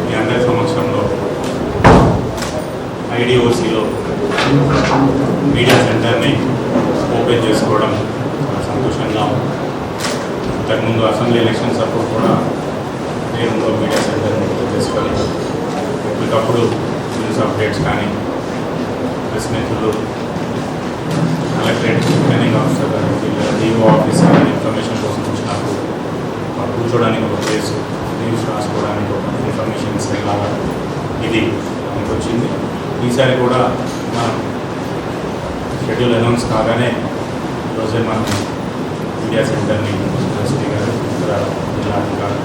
మీ అందరి సమక్షంలో ఐడిఓసిలో మీడియా సెంటర్ని ఓపెన్ చేసుకోవడం చాలా సంతోషంగా ఉంది. ఇంతకుముందు అసెంబ్లీ ఎలక్షన్స్ అప్పుడు కూడా నేను మీడియా సెంటర్ని ఓపెన్ ఎప్పటికప్పుడు న్యూస్ అప్డేట్స్ కానీ ప్రెస్ మీట్లు కలెక్టరేట్ ట్రైనింగ్ ఆఫీసర్ కానీ డిఓ ఆఫీస్ కానీ ఇన్ఫర్మేషన్ కోసం వచ్చినప్పుడు మాకు కూర్చోడానికి ఒక ప్లేస్ న్యూస్ రాసుకోవడానికి ఒక ఇన్ఫర్మేషన్స్ లాగా ఇది మనకు వచ్చింది ఈసారి కూడా మనం షెడ్యూల్ అనౌన్స్ కాగానే ఈరోజే మనం మీడియా సెంటర్ని ఎస్పీ గారు ఇతర జిల్లా అధికారులు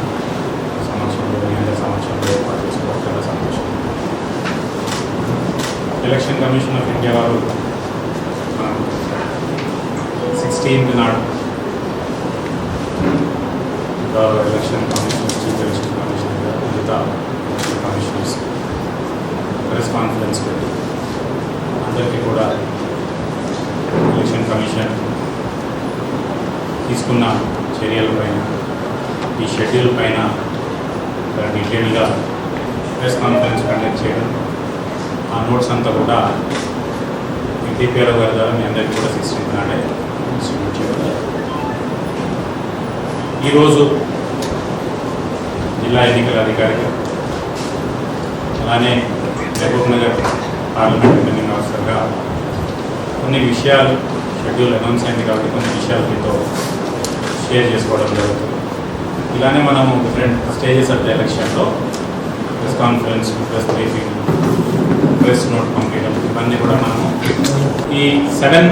సమక్షంలో మీ అందరి సమక్షంలో ఏర్పాటు చేసుకోవడం చాలా సంతోషం ఎలక్షన్ కమిషన్ ఆఫ్ ఇండియా వారు సిక్స్టీన్త్ నాడు గౌరవ election commission chief election commissioner గారు మిగతా కమిషనర్స్ ప్రెస్ కాన్ఫరెన్స్ పెట్టి అందరికీ కూడా ఎలక్షన్ కమిషన్ తీసుకున్న చర్యలపైన ఈ షెడ్యూల్ పైన డీటెయిల్గా ప్రెస్ కాన్ఫరెన్స్ కండక్ట్ చేయడం ఆ నోట్స్ అంతా కూడా ఎన్టీపీఆర్ గారి ద్వారా మీ అందరికీ కూడా సిక్స్టీన్త్ నాడే డిస్ట్రిబ్యూట్ చేయడం ఈరోజు జిల్లా ఎన్నికల అధికారిగా అలానే మహబూబ్ నగర్ పార్లమెంట్ రిటర్నింగ్ ఆఫీసర్గా కొన్ని విషయాలు షెడ్యూల్ అనౌన్స్ అయింది కాబట్టి కొన్ని విషయాలు మీతో షేర్ చేసుకోవడం జరుగుతుంది. ఇలానే మనము డిఫరెంట్ స్టేజెస్ ఆఫ్ ద ఎలక్షన్లో press conference press briefing press note పంపించడం ఇవన్నీ కూడా మనము ఈ సెవెన్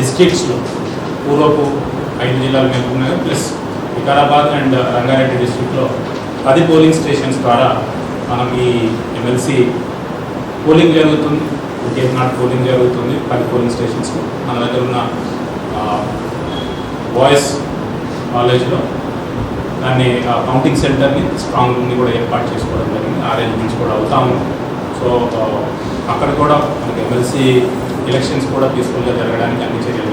డిస్ట్రిక్ట్స్లో పూర్వపు ఐదు జిల్లాలు మేలుకున్నాయి ప్లస్ వికారాబాద్ అండ్ రంగారెడ్డి డిస్ట్రిక్ట్లో పది పోలింగ్ స్టేషన్స్ ద్వారా మనం ఈ ఎమ్మెల్సీ పోలింగ్ జరుగుతుంది. వికెట్ నాట్ పోలింగ్ జరుగుతుంది పది పోలింగ్ స్టేషన్స్ మన దగ్గర ఉన్న బాయ్స్ కాలేజ్లో దాన్ని కౌంటింగ్ సెంటర్ని స్ట్రాంగ్ రూమ్ని కూడా ఏర్పాటు చేసుకోవడం జరిగింది అరేంజ్మెంట్స్ కూడా అవుతా సో అక్కడ కూడా మనకి ఎమ్మెల్సీ ఎలక్షన్స్ కూడా పీస్ఫుల్గా జరగడానికి అన్ని చర్యలు